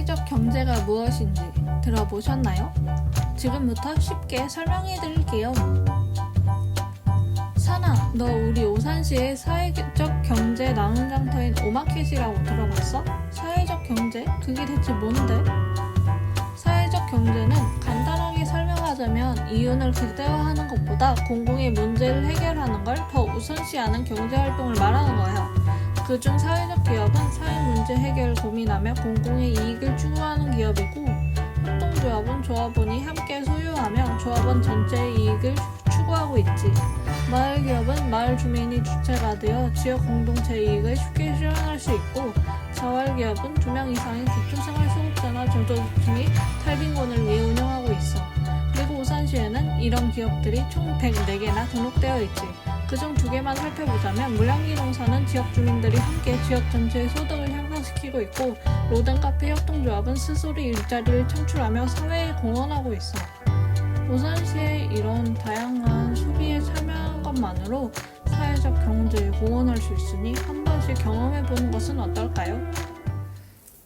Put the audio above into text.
사회적 경제가 무엇인지 들어보셨나요? 지금부터 쉽게 설명해 드릴게요. 사나, 너 우리 오산시의 사회적 경제 나눔 장터인 오마켓이라고 들어봤어? 사회적 경제? 그게 대체 뭔데? 사회적 경제는 간단하게 설명하자면 이윤을 극대화하는 것보다 공공의 문제를 해결하는 걸 더 우선시하는 경제 활동을 말하는 거야. 그중 사회적 기업은 사회 문제 해결을 고민하며 공공의 이익을 추구하는 기업이고 협동조합은 조합원이 함께 소유하며 조합원 전체의 이익을 추구하고 있지. 마을 기업은 마을 주민이 주체가 되어 지역 공동체 이익을 쉽게 실현할 수 있고 자활 기업은 두 명 이상의 기초생활 수급자나 저소득층이 탈빈곤을 위해 운영하고 있어. 그리고 우산시에는 이런 기업들이 총 104개나 등록되어 있지. 그중 두 개만 살펴보자면 물량기 농사는 지역 주민들이 함께 지역 전체의 소득을 향상시키고 있고 로덴 카페 협동조합은 스스로 일자리를 창출하며 사회에 공헌하고 있어. 우산시의 이런 다양한 소비에 참여하는 것만으로 사회적 경제에 공헌할 수 있으니 한 번씩 경험해보는 것은 어떨까요?